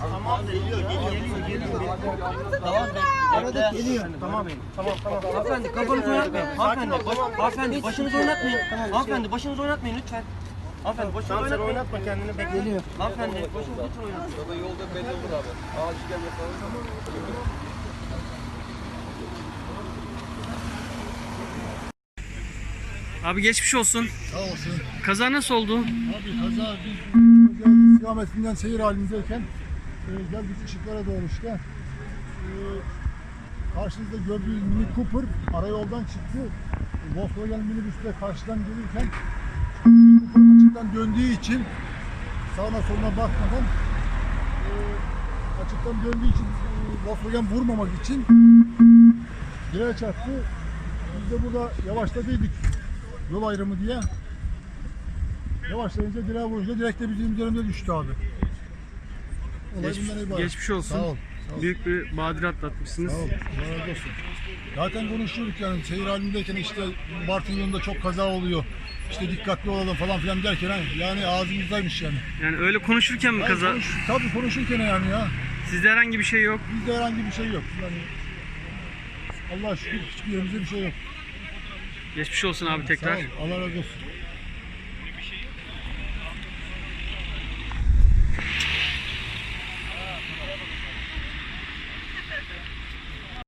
Tamam geliyor geliyor geliyor. Tamam arada geliyor. Tamam. Tamam tamam. Hanımefendi kafanızı oynatmayın. Hanımefendi baş, hanımefendi başınızı oynatmayın. Hanımefendi başınızı oynatmayın lütfen. Hanımefendi başınızı Tamam sen oynatmayın. oynatma kendini bekle. Geliyor. Hanımefendi başınızı lütfen oynatmayın. Baba yolda belli olur abi. Ağaç gel yapalım. Abi geçmiş olsun. Sağ olsun. Kaza nasıl oldu? Abi kaza biz yol istikametinden seyir halindeyken e, geldik ışıklara doğru işte. E, karşınızda gördüğünüz Mini Cooper arayoldan çıktı. Volkswagen minibüs de karşıdan gelirken Açıktan döndüğü için sağına soluna bakmadan e, açıktan döndüğü için e, Volkswagen vurmamak için direğe çarptı. Biz de burada yavaşladıydık yol ayrımı diye. Yavaşlayınca direğe vurunca direkt de bizim üzerimize düştü abi. Olay Geçmiş, bundan ibaret. geçmiş olsun. Sağ ol. Sağ. Büyük bir badire atlatmışsınız. Sağ ol. Allah razı olsun. Zaten konuşuyorduk yani seyir halindeyken işte Bartın yolunda çok kaza oluyor. İşte dikkatli olalım falan filan derken ha, yani ağzımızdaymış yani. Yani öyle konuşurken mi Yani kaza? konuş, tabii konuşurken yani ya. Sizde herhangi bir şey yok. Bizde herhangi bir şey yok. Yani Allah şükür hiçbir yerimizde bir şey yok. Geçmiş olsun abi Sağ tekrar. ol. Allah razı olsun.